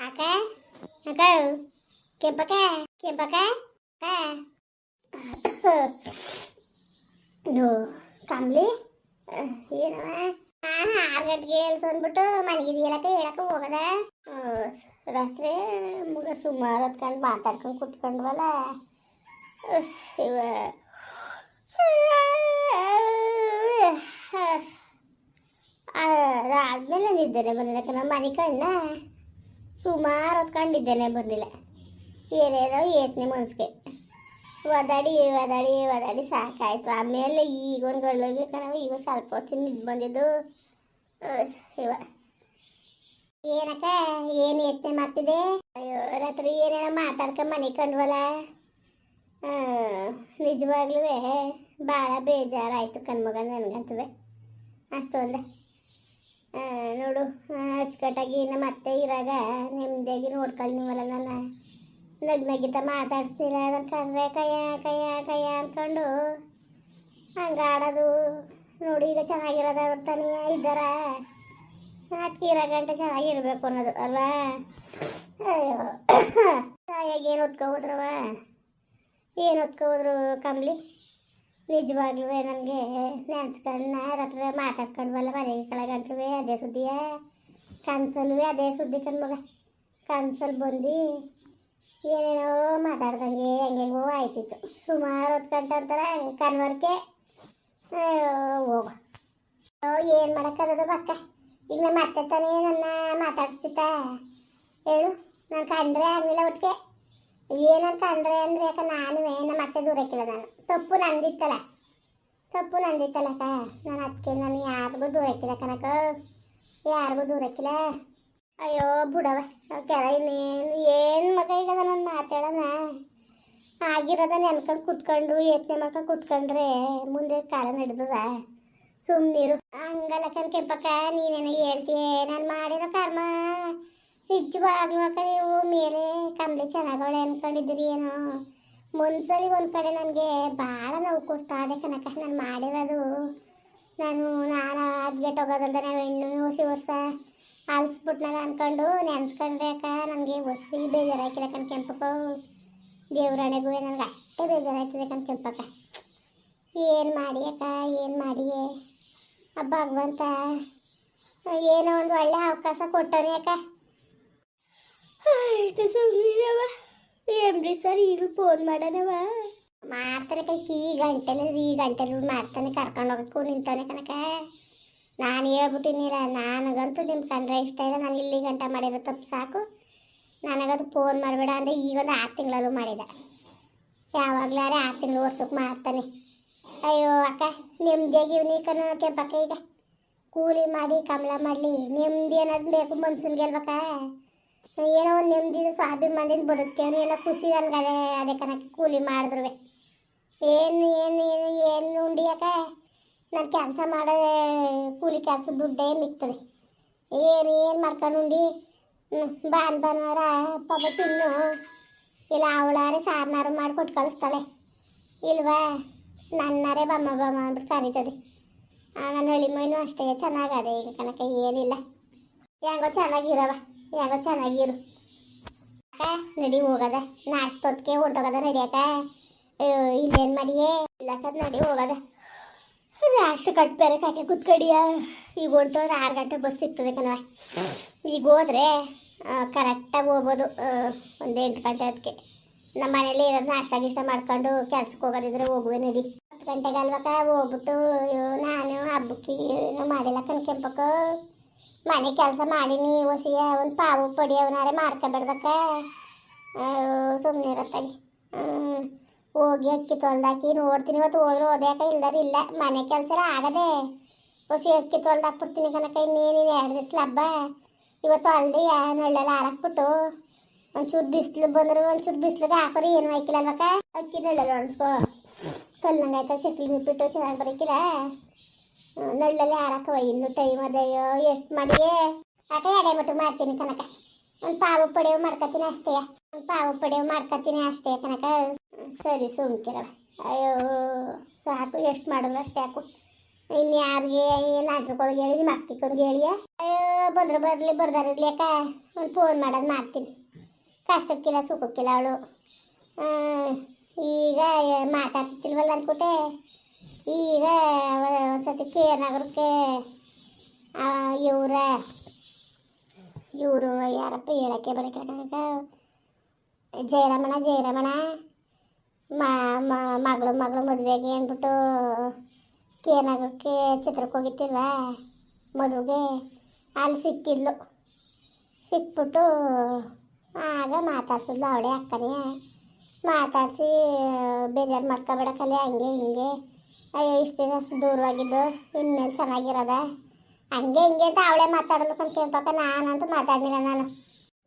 ಅಕ್ಕ? ಅಕ್ಕ? ಕೆಂಪಕ್ಕ? ಕೆಂಪಕ್ಕ? ಕಮ್ಲಿ? ಏನವ? ಆರು ಗಂಟೆಗೆ ಎಲ್ಸಂದ್ಬಿಟ್ಟು ಮನೆಗಿದೆಯಲ್ಲಕ್ಕ ಹೇಳಕ್ಕೆ ಹೋಗದ? ರಾತ್ರಿ ಮುಗ ಸುಮಾರು ಹೊತ್ಕೊಂಡು ಮಾತಾಡ್ಕೊಂಡು ಕುತ್ಕೊಂಡ್ವಲ್ಲ? ಇವ ಅದಾದ್ಮೇಲೆ ನಿದ್ದೆನೆ ಬಂದಿಲ್ಲ ನಮ್ಮ ಮನೆ ಕಣ್ಣ. ಸುಮಾರು ಹೊತ್ಕೊಂಡಿದ್ದೇನೆ ಬಂದಿಲ್ಲ ಏನೇನೋ ಏತ್ನೆ ಮನ್ಸಿಗೆ. ಒದಾಡಿ ಒದಾಡಿ ಒದಾಡಿ ಸಾಕಾಯ್ತು. ಆಮೇಲೆ ಈಗ ಒಂದು ಗಳ್ಳೋಗಿ ಕಣವ ಈಗ ಸ್ವಲ್ಪ ಹೊತ್ತು ನಿದ್ದು ಬಂದಿದ್ದು. ಇವ. ಏನಕ್ಕ, ಏನು ಯತ್ನೆ ಮಾಡ್ತಿದೆ ಅಯ್ಯೋ, ರಾತ್ರಿ ಏನೇನೋ ಮಾತಾಡ್ಕ ಮನೆ ಕಂಡ್ವಲ್ಲ ನಿಜವಾಗ್ಲೂ ಭಾಳ ಬೇಜಾರಾಯಿತು ಕಣ್ಮಗ ನನಗಂತವೆ. ಅಷ್ಟೊಂದು. ನೋಡು ಅಚ್ಚುಕಟ್ಟಾಗಿ ನಮ್ಮ ಅತ್ತೆ ಇರಾಗ ನೆಮ್ಮದಿಯಾಗಿ ನೋಡ್ಕೊಳ್ಳಿ ನೀವಲ್ಲ ನನ್ನ. ಲಗ್ನಗಿಂತ ಮಾತಾಡಿಸ್ತೀರ ಅದನ್ನು ಕಂಡ್ರೆ ಕಯ್ಯ ಕಯ್ಯ ಕಯ್ಯ ಅಂದ್ಕೊಂಡು ಹಂಗೆ ಆಡೋದು. ನೋಡಿ, ಈಗ ಚೆನ್ನಾಗಿರೋದು ಅವ್ರ ತಾನೇ ಇದ್ದಾರ. ಅದಕ್ಕೆ ಇರೋ ಗಂಟೆ ಚೆನ್ನಾಗಿರ್ಬೇಕು ಅನ್ನೋದು, ಅಲ್ವಾ? ಅಯ್ಯೋ, ತಾಯಿಯಾಗಿ ಏನು ಹೊತ್ಕೊ ಹೋದ್ರವ ಏನು ಹೊತ್ಕೊ ಹೋದ್ರು ಕಂಬ್ಲಿ ನಿಜವಾಗ್ಲೂ ನನಗೆ ನೆನ್ಸ್ಕೊಂಡ ರಾತ್ರಿ ಮಾತಾಡ್ಕೊಂಡ್ವಲ್ಲ ಮನೆಗೆ ಕೆಳಗಂಟ್ರು ಅದೇ ಸುದ್ದಿಯ ಕನ್ಸಲ್ವೇ ಅದೇ ಸುದ್ದಿ ಕಣ್ಮಗ ಕನ್ಸಲ್ ಬಂದು ಏನೇನೋ ಮಾತಾಡ್ದಂಗೆ ಹೆಂಗೆಂಗೋ ಆಯ್ತಿತ್ತು. ಸುಮಾರು ಹೊತ್ತು ಗಂಟೆ ಅಂತಾರೆ ಕನ್ವರ್ಕೆ. ಹೋಗು ಏನು ಮಾಡೋಕ್ಕದ ಬಕ್ಕ ಈಗ ನಾನು ಮತ್ತೆ ತಾನೇ ನನ್ನ ಮಾತಾಡಿಸ್ತಿತ್ತ ಹೇಳು, ನಾನು ಕಂಡ್ರೆ ಆಗಿಲ್ಲ ಒಟ್ಟಿಗೆ ಏನಂತ ಕಂಡ್ರೆ ಅಂದರೆ ಯಾಕೆ ನಾನು ನಮ್ಮ ಮತ್ತೆ ದೂರಕ್ಕಿಲ್ಲ ನಾನು. ತಪ್ಪು ನಂದಿತ್ತಲ್ಲ. ತಪ್ಪು ನಂದಿತ್ತಲ್ಲಕ್ಕ ನಾನು ಅದಕ್ಕೆ ನಾನು ಯಾರಿಗೂ ದೂರಕ್ಕಿಲ್ಲ ಕನಕ ಯಾರಿಗೂ ದೂರಕ್ಕಿಲ್ಲ ಅಯ್ಯೋ ಬುಡವ. ಕೆಲ ಇನ್ನೇನು, ಏನು ಮಗ ಈಗ ನಾನು ಮಾತಾಡೋಣ ಆಗಿರೋದ ನೆನ್ಕೊಂಡು ಕುತ್ಕೊಂಡು, ಯತ್ನೆ ಮಾಡ್ಕೊಂಡು ಕುತ್ಕೊಂಡ್ರೆ ಮುಂದೆ ಕಾಲ ನಡೆದದ? ಸುಮ್ಮನಿರು ಹಂಗಲ್ಲ ಕಣ್ ಕೆಂಪಕ್ಕ ನೀನೇನೋ ಹೇಳ್ತೀಯ? ನಾನು ಮಾಡಿರೋ ಕರ್ಮ ನಿಜವಾಗ್ಲೂ ಅಕ್ಕ ನೀವು ಮೇಲೆ ಕಂಬಳಿ ಚೆನ್ನಾಗವಳೆ ಅನ್ಕೊಂಡಿದ್ರಿ ಏನೋ? ಮುಂದ್ಸಲಿ ಒಂದು ಕಡೆ ನನಗೆ ಭಾಳ ನೋವು ಕೊಡ್ತಾ ಇದೆ ಕನಕ ನಾನು ಮಾಡಿರೋದು ನಾನು ನಾನು ಅದ್ಗೆಟ್ ಹೋಗೋದಲ್ದ ನಾವು ಹೆಣ್ಣು ಹೊಸಿ ವರ್ಷ ಆಲಿಸ್ಬಿಟ್ನಲ್ಲ ಅಂದ್ಕೊಂಡು ನೆನ್ಸ್ಕೊಂಡ್ರೆ ಅಕ್ಕ, ನನಗೆ ಹೊಸಿ ಬೇಜಾರಾಕಿಲ್ಲ ಕಣ್ ಕೆಂಪಕ್ಕ. ದೇವ್ರಣೆಗೂ ನನಗೆ ಅಷ್ಟೇ ಬೇಜಾರಾಯ್ತಿದೆ ಕಣ್ ಕೆಂಪಕ್ಕ. ಏನು ಮಾಡಿ ಅಕ್ಕ, ಏನು ಮಾಡಿ? ಆ ಭಗವಂತ ಏನೋ ಒಂದು ಒಳ್ಳೆ ಅವಕಾಶ ಕೊಟ್ಟವ್ರಿ ಅಕ್ಕ. ಆಯ್ತು ಸುಮ್ಮನಿರವ ಏನ್ರಿ ಸರ್, ಈಗ ಫೋನ್ ಮಾಡೋಣವ? ಮಾಡ್ತಾನೆ ಕೈ, ಈ ಗಂಟೆಲಿ ಈ ಗಂಟೆಲಿ ಮಾಡ್ತಾನೆ, ಕರ್ಕೊಂಡು ಹೋಗಕ್ಕೂ ನಿಂತಾನೆ ಕನಕ ನಾನು ಹೇಳ್ಬಿಟ್ಟಿನಿಲ್ಲ, ನನಗಂತೂ ನಿಮ್ಮ ಕಂಡ್ರೆ ಇಷ್ಟ ಇಲ್ಲ ನಾನು ಇಲ್ಲಿ ಗಂಟ ಮಾಡಿರೋ ತಪ್ಪು ಸಾಕು. ನನಗದು ಫೋನ್ ಮಾಡಬೇಡ ಅಂದರೆ ಈಗೊಂದು ಆರು ತಿಂಗಳಲ್ಲೂ ಮಾಡಿದ. ಯಾವಾಗಲಾರೆ ಆರು ತಿಂಗಳು ವರ್ಷಕ್ಕೆ ಮಾಡ್ತಾನೆ. ಅಯ್ಯೋ ಅಕ್ಕ ನೆಮ್ಮದಿಯಾಗಿ ನೀ ಕಣ ಕೆಂಪಕ್ಕ ಈಗ. ಕೂಲಿ ಮಾಡಿ, ಕಮಲ ಮಾಡಲಿ ನೆಮ್ಮದಿ ಅನ್ನೋದು ಬೇಕು ಮನ್ಸನ್ಗೆ ಏನೋ ಒಂದು ನೆಮ್ಮದಿ ಸ್ವಾಭಿಮಾನದಿಂದ ಬದುಕ್ತೇವೆ ಎಲ್ಲ ಖುಷಿ ನನಗೆ ಅದೇ ಕಣಕ್ಕೆ ಕೂಲಿ ಮಾಡಿದ್ರು ಏನು ಏನು ಏನು ಏನು ಉಂಡಿಯಾಕ ನಾನು ಕೆಲಸ ಮಾಡೋ ಕೂಲಿ ಕೆಲಸ ದುಡ್ಡೇ ಮಿಕ್ತದೆ. ಏನು ಏನು ಮಾಡ್ಕೊಂಡು ಉಂಡಿ? ಬಾನ್ ಭಾನುವಾರ ಪಾಪ ತಿನ್ನು ಇಲ್ಲ, ಅವಳಾರೆ ಸಾರನಾರು ಮಾಡಿ ಕೊಟ್ಟು ಕಳಿಸ್ತಾಳೆ. ಇಲ್ವಾ? ನನ್ನಾರೇ ಬಮ್ಮ ಬಮ್ಮ ಅಂದ್ಬಿಟ್ಟು ಕರೀತದೆ. ನನ್ನ ಅಳಿಮೈನೂ ಮೈನು ಅಷ್ಟೇ ಚೆನ್ನಾಗದೆ ಈಗ ಕನಕ ಏನಿಲ್ಲ. ಹೆಂಗೋ ಚೆನ್ನಾಗಿರವ. ಹೆಂಗೋ ಚೆನ್ನಾಗಿರು. ಅಕ್ಕ ನಡಿ ಹೋಗದ. ನಾಷ್ಟೊತ್ತಿಗೆ ಹೊಂಟೋಗದ ಅಯ್ಯೋ ಇಲ್ಲೇನು ಮಾಡಿಯೇ? ಇಲ್ಲಕ್ಕ, ನಡಿ ಹೋಗದ. ರಾಷ್ಟ್ರ ಕಟ್ ಬೇರೆ ಕಾಕೆ ಕುತ್ಕಡಿಯ ಈಗ ಹೊಂಟೋದ್ರೆ ಆರು ಗಂಟೆ ಬಸ್ ಸಿಗ್ತದೆ ಕಣವ ಈಗ ಹೋದ್ರೆ ಕರೆಕ್ಟಾಗಿ ಹೋಗ್ಬೋದು. ಒಂದು ಎಂಟು ಗಂಟೆ ಅದಕ್ಕೆ ನಮ್ಮ ಮನೇಲಿ ಇರೋದು ನಾಷ್ಟ ಗಿಷ್ಟ ಮಾಡ್ಕೊಂಡು ಕೆಲ್ಸಕ್ಕೆ ಹೋಗೋದಿದ್ರೆ ಹೋಗುವೆ ನಡಿ. ಹತ್ತು ಗಂಟೆಗೆ ಅಲ್ವಕ್ಕ? ಹೋಗ್ಬಿಟ್ಟು ನಾನು ಹಬ್ಬಕ್ಕೆ ಮಾಡಿಲ್ಲ ಕಣ್ಕೆಂಪಕ್ಕ ಮನೆ ಕೆಲಸ ಮಾಡೀನಿ ಹೊಸಿಯ ಅವನ ಪಾವು ಪಡಿ ಅವನಾರೆ ಮಾರ್ಕೊಬೇಡ್ದಕ್ಕ. ಸುಮ್ಮನೆ ಇರತ್ತಾಗಿ ಹೋಗಿ ಅಕ್ಕಿ ತೊಳ್ದಾಕಿ ನೋಡ್ತೀನಿ. ಇವತ್ತು ಹೋದ್ರೆ ಓದ್ಯಾಕ ಇಲ್ದಾರ ಇಲ್ಲ. ಮನೆ ಕೆಲಸ ಆಗದೆ ಹೊಸಿ ಅಕ್ಕಿ ತೊಳ್ದಾಕ್ಬಿಡ್ತೀನಿ ಕನಕ ಇನ್ನೇನು ಎರಡು ದಿವ್ಸ ಹಬ್ಬ ಇವತ್ತು ಅಲ್ದಿ ನಳ್ಳೆಲ್ಲ ಹಾರಾಕ್ಬಿಟ್ಟು ಒಂಚೂರು ಬಿಸಿಲು ಬಂದ್ರೆ ಒಂಚೂರು ಬಿಸಿಲಿಗೆ ಹಾಕೋರಿ ಏನು ಹಾಕಿಲ್ಲ ಅಲ್ವಕ್ಕ? ಅಕ್ಕಿ ನಳ್ಳೆಲ್ಲ ಒಣಸ್ಕೋ ಕಲ್ಲಂಗೆ ಆಯ್ತಾ ಚಕ್ಲಿ ನಿಪ್ಪಿಟ್ಟು ಚೆನ್ನಾಗಿ ಬರೋಕಿಲ್ಲ ನಳ್ಳಲ್ಲಿ ಹಾರಕ್ಕವ ಇನ್ನು ಟೈಮ್ ಅದೆಯೋ ಎಷ್ಟು ಮಾಡಿಯೇ? ಆಟ ಎಡೆ ಮಟ್ಟು ಮಾಡ್ತೀನಿ ಕನಕ ಒಂದು ಪಾವು ಪಡೆವು ಮಾಡ್ಕೊತೀನಿ ಅಷ್ಟೇ. ಒಂದು ಪಾವು ಮಾಡ್ಕೊತೀನಿ ಅಷ್ಟೇ ಕನಕ ಸರಿ ಸುಮ್ಕಿರವ ಅಯ್ಯೋ, ಸಾಕು, ಎಷ್ಟು ಮಾಡಿದ್ರು ಅಷ್ಟೇ ಹಾಕು ಇನ್ನು ಯಾರಿಗೆ ಏನು ಹೇಳಿ, ನಿಮ್ಮ ಅಕ್ಕಿಕೊಂದು ಹೇಳಿಯ ಅಯ್ಯೋ, ಬಂದ್ರೆ ಬರಲಿ ಬರ್ದಾರಿರ್ಲಿ ಅಕ್ಕ. ಒಂದು ಫೋನ್ ಮಾಡೋದು ಮಾಡ್ತೀನಿ. ಕಷ್ಟಕ್ಕಿಲ್ಲ, ಸುಖಕ್ಕಿಲ್ಲ ಅವಳು. ಈಗ ಮಾತಾಡ್ತಿಲ್ವಲ್ಲ ಅನ್ಕೊಟ್ಟೆ ಈಗ ಒಂದ್ಸತಿ ಕೆ ನಗರಕ್ಕೆ ಇವರ, ಇವರು ಯಾರಪ್ಪ ಹೇಳಕ್ಕೆ ಬರಕ್ಕೆ ಜಯರಮಣ ಜಯರಮಣ ಮಗಳು ಮಗಳು ಮದುವೆಗೆ ಅಂದ್ಬಿಟ್ಟು ಕೆ ನಗರಕ್ಕೆ ಚಿತ್ರಕ್ಕೆ ಹೋಗಿತ್ತಿಲ್ವ ಮದುವೆಗೆ ಅಲ್ಲಿ ಸಿಕ್ಕಿದ್ಲು. ಸಿಕ್ಬಿಟ್ಟು ಆಗ ಮಾತಾಡ್ಸಿದ್ಲು ಅವಳೇ ಅಕ್ಕನೇ. ಮಾತಾಡಿಸಿ, ಬೇಜಾರು ಮಾಡ್ಕೊಬೇಡ ಕಲೆ, ಹಂಗೆ, ಹಿಂಗೆ. ಅಯ್ಯೋ, ಇಷ್ಟು ದಿನ ದೂರವಾಗಿದ್ದು, ಇನ್ಮೇಲೆ ಚೆನ್ನಾಗಿರೋದ? ಹಂಗೆ ಹಿಂಗೆ ಅಂತ ಅವಳೇ ಮಾತಾಡಲು ಪಾಪ ನಾನಂತೂ ಮಾತಾಡಲಿಲ್ಲ ನಾನು.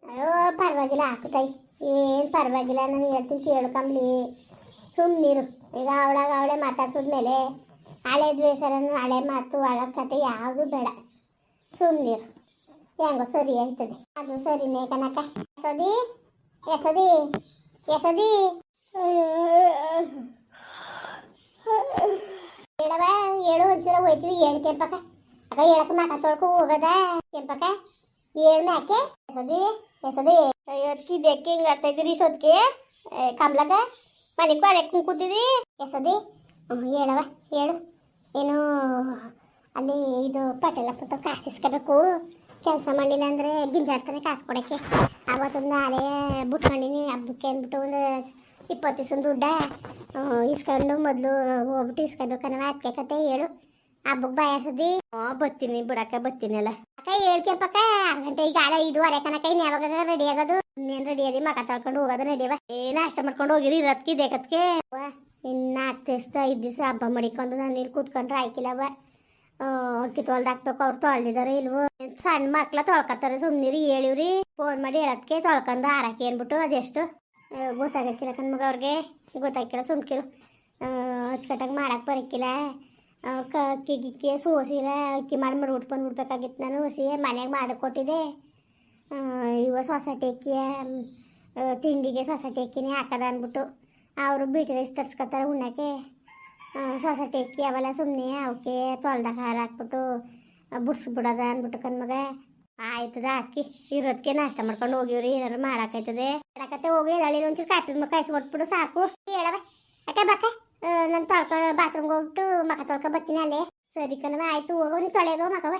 ಅಯ್ಯೋ, ಪರವಾಗಿಲ್ಲ ಹಾಕುತ್ತೈ ಏನು ಪರವಾಗಿಲ್ಲ, ನಾನು ಹೇಳ್ತೀನಿ, ಕೇಳ್ಕೊಂಬ್ಲಿ. ಸುಮ್ಮನಿರು ಈಗ ಅವಳಾಗ ಅವಳೇ ಮಾತಾಡ್ಸಿದ್ಮೇಲೆ ಹಳೆ ದ್ವೇಷರನ್ನು ಹಳೆ ಮಾತು, ಹಳೆ ಕತೆ ಯಾವುದು ಬೇಡ. ಸುಮ್ಮನಿರು ಹೆಂಗೋ ಸರಿ ಆಯ್ತದೆ. ಅದು ಸರಿ ಕನಕ ಎಸದಿ ಎಸದಿ ಎಸದಿ ಹೇಳವ ಹೇಳು ಒಂಚೂರ ಹೋಯ್ತೀವಿ ಹೇಳು ಕೆಂಪಕ್ಕ. ಅಕ್ಕ ಹೇಳಕ್ಕೆ ಮಾಕ ತೊಳ್ಕೊ ಹೋಗದ ಕೆಂಪಕ್ಕ. ಹೇಳು ಮ್ಯಾಕೆ? ಎಸದಿ ಎಸದಿ ಅಯ್ಯೋದ್ಕಿ ಇದಕ್ಕೆ ಹಿಂಗೆ ಆಡ್ತಾ ಇದ್ದೀರಿ ಸೊದ್ಕೆ ಕಮ್ಲಗ ಮನೆಗೂ ಅದಕ್ಕೆ ಕೂತಿದ್ದಿ ಎಸದಿ ಹೇಳವ ಹೇಳು. ಏನು ಅಲ್ಲಿ ಇದು ಪಟೇಲ ಪುತ್ತ ಕಾಸು ಇಸ್ಕೋಬೇಕು. ಕೆಲಸ ಮಾಡಿಲ್ಲ ಅಂದರೆ ಗಿಂಜಾಡ್ತಾನೆ ಕಾಸು ಕೊಡೋಕ್ಕೆ. ಅವತ್ತೊಂದು ನಾಳೆ ಬಿಟ್ಕೊಂಡಿನಿ ಹಬ್ಬಕ್ಕೆ ಅಂದ್ಬಿಟ್ಟು ಒಂದು ಇಪ್ಪತ್ತು ದಿವಸ ದುಡ್ಡ ಇಸ್ಕೊಂಡು ಮೊದಲು ಹೋಗ್ಬಿಟ್ಟು ಇಸ್ಕೋಬೇಕನ್ನವ ಅದಕ್ಕೆ ಕತೆ ಹೇಳು. ಹಬ್ಬಕ್ಕೆ ಬಯಸದಿ ಹ್ಞೂ ಬತ್ತೀನಿ ಬಿಡಕ್ಕ ಬತ್ತೀನಲ್ಲ ಅಕ್ಕ ಅರ್ಧ ಗಂಟೆ ಈಗ ಅಲ್ಲ ಇದುವರೆ ಕನಕ ಇನ್ನು ಯಾವಾಗ ರೆಡಿ ಆಗೋದು? ಇನ್ನೇನು ರೆಡಿ ಅದಿ ಮಕ ತೊಳ್ಕೊಂಡು ಹೋಗೋದು ರೆಡಿಯವ ಏನು ಅಷ್ಟ ಮಾಡ್ಕೊಂಡು ಹೋಗಿರಿ, ರತ್ಕಿ ದೇಕತ್ಗೆ ಇನ್ನು ಹತ್ತು ದಿವಸ, ಐದು ದಿವಸ ಹಬ್ಬ ಮಡಿಕೊಂಡು ನಾನು ಇಲ್ಲಿ ಕೂತ್ಕೊಂಡ್ರೆ ಆಯ್ಕಿಲ್ಲವ ಅಕ್ಕಿ ತೊಳ್ದಾಕ್ಬೇಕು ಅವ್ರು ತೊಳ್ದಿದಾರೆ ಇಲ್ವೋ? ಸಣ್ಣ ಮಕ್ಳ ತೊಳ್ಕೊತಾರೆ ಸುಮ್ಮನಿರಿ ಹೇಳಿವ್ರಿ. ಫೋನ್ ಮಾಡಿ ಹೇಳತ್ಕೆ ತೊಳ್ಕೊಂಡು ಆರಕ್ಕೆ ಏನ್ಬಿಟ್ಟು ಅದೆಷ್ಟು? ಗೊತ್ತಾಗಕ್ಕಿಲ್ಲ ಕಣ್ಮಗ ಅವ್ರಿಗೆ. ಗೊತ್ತಾಗಿಲ್ಲ ಸುಮ್ಕಿರು ಅಚ್ಚುಕಟ್ಟಾಗಿ ಮಾಡಕ್ಕೆ ಬರಕ್ಕಿಲ್ಲ. ಕ, ಅಕ್ಕಿ ಗಿಕ್ಕಿ ಸೋಸಿಲ್ಲ ಅಕ್ಕಿ ಮಾಡಿ ಮಾಡಿ ಉಟ್ಕೊಂಡು ಬಿಡ್ಬೇಕಾಗಿತ್ತು ನಾನು. ಹಸಿ ಮನೆಗೆ ಮಾಡಿಕೊಟ್ಟಿದ್ದೆ. ಇವ ಸೊಸೈಟಿ ಅಕ್ಕಿಯ ತಿಂಡಿಗೆ ಸೊಸೈಟಿ ಅಕ್ಕಿನೇ ಹಾಕದ ಅಂದ್ಬಿಟ್ಟು ಅವರು ಬೀಟ್ರೆ ರೈಸ್ ತರ್ಸ್ಕೊತಾರೆ ಉಣ್ಣಕ್ಕೆ. ಸೊಸೈಟಿ ಅಕ್ಕಿ ಅವೆಲ್ಲ ಸುಮ್ಮನೆ ಅವಕ್ಕೆ ತೊಳ್ದಾಗ ಹಾರ ಹಾಕ್ಬಿಟ್ಟು ಬಿಡ್ಸ್ಬಿಡೋದ ಅಂದ್ಬಿಟ್ಟು ಕಣ್ಮಗ. ಆಯ್ತದ ಅಕ್ಕಿ? ಇರೋದಕ್ಕೆ ನಾಷ್ಟ ಮಾಡ್ಕೊಂಡು ಹೋಗಿವ್ರಿ. ಏನಾರು ಮಾಡಾಕೈತದೆ? ಹೇಳಕತ್ತೆ ಹೋಗಿ ಅಲ್ಲಿ ಒಂಚೂರು ಕಾಪಿ ಮಕ್ಕ ಕಾಯಿಸಿ ಕೊಟ್ಬಿಡು ಸಾಕು. ಹೇಳವ ಯಾಕೆ ಬಕ್ಕ ನಾನು ತೊಳ್ಕೊಂಡು ಬಾತ್ರೂಮ್ಗೆ ಹೋಗ್ಬಿಟ್ಟು ಮಕ ತೊಳ್ಕೊ ಬರ್ತೀನಿ ಅಲ್ಲೇ. ಸರಿ ಕಣವ ಆಯ್ತು, ಹೋಗೋ. ನೀನು ತೊಳೆಗೋ ಮಕವ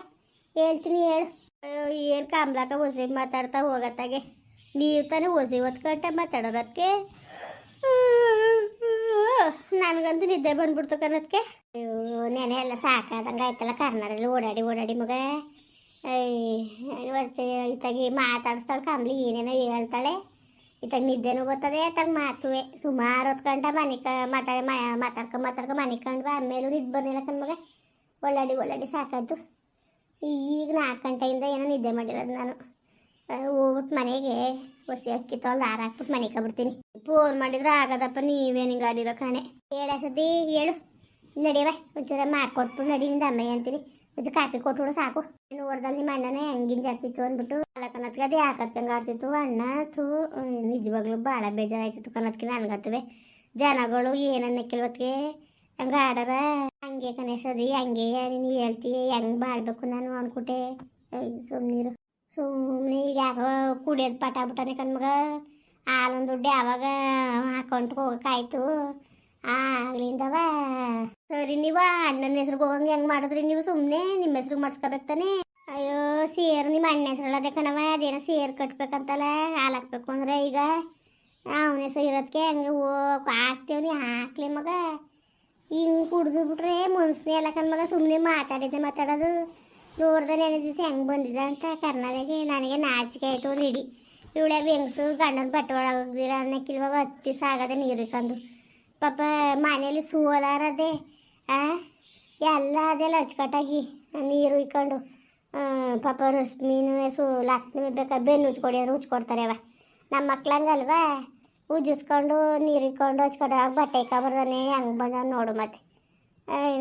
ಹೇಳ್ತೀನಿ, ಹೇಳು. ಏನು ಕಾಮ್ಲಾಕ ಹೊಸಿ ಮಾತಾಡ್ತಾ ಹೋಗತ್ತಾಗೆ? ನೀವು ತಾನೇ ಹೊಸಿ ಹೊತ್ಕಂಟ ಮಾತಾಡೋದಕ್ಕೆ? ನನಗಂತೂ ನಿದ್ದೆ ಬಂದ್ಬಿಡ್ತು ಕನ್ನೋದಕ್ಕೆ ನೆನೆ ಎಲ್ಲ ಸಾಕಾದಂಗೆ ಆಯ್ತಲ್ಲ ಕಾರ್ನಾರಲ್ಲಿ ಓಡಾಡಿ ಓಡಾಡಿ ಮಗ. ಇವತ್ತು ಇತ್ತಾಗಿ ಮಾತಾಡಿಸ್ತಾಳೆ ಕಂಬ್ಲಿ ಏನೇನೋ ಹೇಳ್ತಾಳೆ. ಇತ್ತಾಗ ನಿದ್ದೆನೂ ಬರ್ತದೆ ಇತಾಗ ಮಾತುವೆ. ಸುಮಾರು ಹೊತ್ತು ಗಂಟೆ ಮನೆ ಕ, ಮಾತಾಡಿ ಮಾತಾಡ್ಕೊ ಮಾತಾಡ್ಕೊ ಮನೆ ಕಂಡು ಆಮೇಲೂ ನಿದ್ದೆ ಬಂದಿಲ್ಲ ಕಣ್ಮಗ ಒಳ್ಳಾಡಿ ಒಳ್ಳಾಡಿ ಸಾಕಾಯ್ತು. ಈಗ ನಾಲ್ಕು ಗಂಟೆಯಿಂದ ಏನೋ ನಿದ್ದೆ ಮಾಡಿರೋದು ನಾನು. ಹೋಗ್ಬಿಟ್ಟು ಮನೆಗೆ. ಹೊಸಿ ಅಕ್ಕಿ ತೊಳೆದು ಹಾರ ಹಾಕ್ಬಿಟ್ಟು ಮನೆ ಕಬಿಡ್ತೀನಿ ಫೋನ್ ಮಾಡಿದ್ರೆ ಆಗದಪ್ಪ ನೀವೇನು ನಿಂಗೆ ಆಡಿರೋ ಕಾಣೆ. ಹೇಳ ಸತಿ ಹೇಳು. ನಡೆಯವ ಒಂಚೂರ ಮಾಡ್ಕೊಟ್ಬಿಟ್ಟು ನಡಿ, ನಿಂದ ಅಂತೀನಿ. ಒಂಚೂರು ಕಾಪಿ ಕೊಟ್ಬಿಡು ಸಾಕು. ನೋಡ್ದಲ್ಲಿ ನಿಮ್ಮ ಅಣ್ಣನೇ ಹೆಂಗಿನ್ ಜಾಡ್ತಿತ್ತು ಅಂದ್ಬಿಟ್ಟು ಕನ್ನತ್ಗೆ ಅದು ಯಾಕತ್ಕಂಗೆ ಆಡ್ತಿತ್ತು. ಅಣ್ಣ ಥೂ ನಿಜವಾಗ್ಲೂ ಭಾಳ ಬೇಜಾರಾಯ್ತಿತ್ತು ಕನ್ನತ್ಗೆ ನನಗತ್ತವೆ ಜನಗಳು ಏನನ್ನಕ್ಕಿಲ್ವತ್ಗೆ ಹಂಗೆ ಆಡಾರ? ಹಂಗೆ ಕನೆಸದಿ ಹಂಗೆ ನೀನು ಹೇಳ್ತೀಯ ಹೆಂಗೆ ಬಾಳ್ಬೇಕು ನಾನು ಅನ್ಕೊಟ್ಟೆ ಸುಮ್ಮನಿರು ಸುಮ್ಮನೆ ಈಗ ಯಾಕೋ ಕುಡಿಯೋದು ಪಟ ಬಿಟ್ಟಾನೆ ಕಣ್ಮಗ ಹಾಲೊಂದು ದುಡ್ಡು ಯಾವಾಗ ಅಕೌಂಟ್ಗೆ ಹೋಗಕ್ಕಾಯ್ತು ಆಗ್ಲಿಂದವ ಸರಿ ನೀವು, ಅಣ್ಣನ ಹೆಸ್ರಿಗೆ ಹೋಗಂಗೆ ಹೆಂಗೆ ಮಾಡಿದ್ರಿ ನೀವು? ಸುಮ್ಮನೆ ನಿಮ್ಮ ಹೆಸರು ಮಾಡಿಸ್ಕೋಬೇಕು ತಾನೆ? ಅಯ್ಯೋ, ಸೇರು ನಿಮ್ಮ ಅಣ್ಣ ಹೆಸ್ರಲ್ಲ ಅದೇ ಕಣವ. ಅದೇನೋ ಸೇರು ಕಟ್ಬೇಕಂತಲ್ಲ, ಹಾಲು ಹಾಕ್ಬೇಕು ಅಂದ್ರೆ ಈಗ. ಅವನ ಹೆಸರು ಇರೋದಕ್ಕೆ ಹಂಗೆ ಹೋಗಿ ಹಾಕ್ತೇವ್ನಿ ಹಾಕ್ಲಿ ಮಗ. ಹಿಂಗೆ ಕುಡ್ದು ಬಿಟ್ರೆ ಮನ್ಸ್ನೇ ಎಲ್ಲ ಕಣ್ಮಗ ಸುಮ್ಮನೆ ಮಾತಾಡಿದ್ದೆ ಮಾತಾಡೋದು. ನೋಡ್ದೆ ದಿವಸ ಹೆಂಗೆ ಬಂದಿದೆ ಅಂತ ಕರ್ನಾಟಕ ನನಗೆ ನಾಚಿಕೆ ಆಯಿತು, ಒಂದು ಇಡಿ. ಇವಳೆ ಬೆಂಗ್ಸು ಗಂಡನ ಬಟ್ಟೆ ಒಳಗಿರ ಅನ್ನಕ್ಕಿಲ್ವ ಹತ್ತಿ ಸಾಗದೆ ನೀರಿ ಇಕ್ಕಂದು ಪಾಪ ಮನೇಲಿ ಸೋಲಾರದೆ ಎಲ್ಲ ಅದೆಲ್ಲ ಅಚ್ಚುಕಟ್ಟಾಗಿ ನೀರು ಇಕ್ಕೊಂಡು ಪಾಪ ರಶ್ಮಿನೂ ಸೋಲು ಹಾಕ್ತೀವಿ ಬೇಕಾದ್ರೆ ಬೆನ್ನು ಅಂದ್ರೆ ಉಜ್ಕೊಡ್ತಾರೆ ಅವ. ನಮ್ಮ ಮಕ್ಳಂಗಲ್ವಾ ಉಜ್ಜಿಸ್ಕೊಂಡು, ನೀರು ಇಕ್ಕೊಂಡು ಹಚ್ಕೊಂಡಾಗ ಬಟ್ಟೆ ಇಕ್ಕಬರ್ದಾನೆ, ಹಂಗೆ ಬಂದ ನೋಡು ಮತ್ತೆ.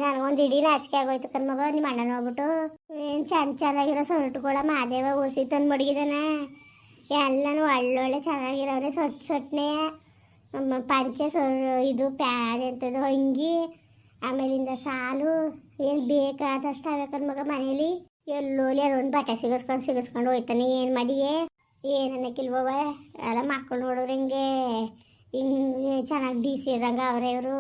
ನನಗೊಂದು ಇಡೀ ನಾಚಿಕೆ ಆಗೋಯ್ತು ಕಣ್ಮಗ ನಿಮ್ಮ ಅಣ್ಣ ನೋಡ್ಬಿಟ್ಟು ಏನು ಚೆಂದ ಚೆನ್ನಾಗಿರೋ ಸೊರಟುಗಳ ಮಾದೇವ ಓಸಿ ತಂದು ಮಡಗಿದಾನ. ಎಲ್ಲನೂ ಒಳ್ಳೊಳ್ಳೆ ಚೆನ್ನಾಗಿರೋರೆ ಸೊಟ್ಟು ಸೊಟ್ಟನೆ ಪಂಚೆ ಸೊರ್ ಇದು ಪ್ಯಾಡ್ ಎಂಥದ್ದು ಅಂಗಿ ಆಮೇಲಿಂದ ಸಾಲು ಏನು ಬೇಕಾದಷ್ಟು ಆಗಕ್ಕನ್ ಮಗ ಮನೇಲಿ. ಎಲ್ಲೋಲಿ ಅದೊಂದು ಬಟ್ಟೆ ಸಿಗಿಸ್ಕೊಂಡು ಸಿಗಿಸ್ಕೊಂಡು ಹೋಯ್ತಾನೆ, ಏನು ಮಾಡಿಯೇ? ಏನನ್ನಕ್ಕಿಲ್ವವ ಎಲ್ಲ ಮಕ್ಕಳು ನೋಡಿದ್ರೆ ಹಿಂಗೆ ಹಿಂಗೆ ಚೆನ್ನಾಗಿ ಬೀಸಿ ಇರಂಗ ಅವ್ರೆ ಇವರು.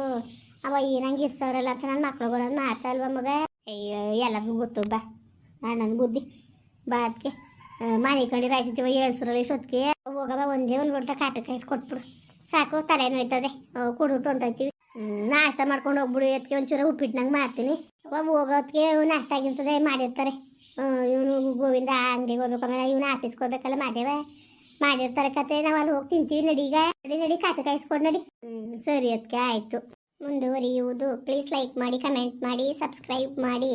ಅವ ಏನಂಗೆ ಇರ್ಸವ್ರಲ್ಲ ಅಂತ ನನ್ನ ಮಕ್ಳುಗಳು ಮಾತಲ್ವ ಮಗ? ಅಯ್ಯೋ, ಎಲ್ಲರಿಗೂ ಗೊತ್ತು, ಬಾ. ಅಣ್ಣನ ಬುದ್ಧಿ. ಬಾ ಅದಕ್ಕೆ ಮನೆ ಕಂಡಿರ ಆಯ್ತಿವ ಏಳ್ಸೂರಲ್ಲಿ ಇಷ್ಟೊತ್ತಿಗೆ. ಹೋಗವ ಒಂದೇ ಒಂದು ಲೋಟ ಕಾಟ ಕಾಯಿಸಿ ಸಾಕು ತಲೆ ನೋಯ್ತದೆ ಕುಡ್ಬಿಟ್ಟು ಹೊಂಟೋಯ್ತೀವಿ ನಾಷ್ಟ ಮಾಡ್ಕೊಂಡು ಹೋಗ್ಬಿಡು. ಎತ್ಗೆ ಒಂಚೂರು ಉಪ್ಪಿಟ್ಟಿನಂಗೆ ಮಾಡ್ತೀನಿ. ಒಬ್ಬ ಹೋಗೋತ್ಗೆ ನಾಷ್ಟ ಆಗಿರ್ತದೆ, ಮಾಡಿರ್ತಾರೆ. ಇವನು ಗೋವಿಂದ ಅಂಗಡಿಗೆ ಹೋಗ್ಬೇಕು. ಆಮೇಲೆ ಇವನು ಆಫೀಸ್ಗೆ ಹೋಗ್ಬೇಕಲ್ಲ, ಮಾದೇವ? ಮಾಡಿರ್ತಾರೆ ಕತೆ. ನಾವು ಅಲ್ಲಿ ಹೋಗಿ ತಿಂತೀವಿ, ನಡಿ ಈಗ. ನಡಿ ನಡಿ, ಕಾಫಿ ಕಾಯಿಸ್ಕೊಂಡು ನಡಿ. ಸರಿ ಅದಕ್ಕೆ ಆಯಿತು. ಮುಂದುವರಿಯುವುದು. ಪ್ಲೀಸ್ ಲೈಕ್ ಮಾಡಿ ಕಮೆಂಟ್ ಮಾಡಿ ಸಬ್ಸ್ಕ್ರೈಬ್ ಮಾಡಿ.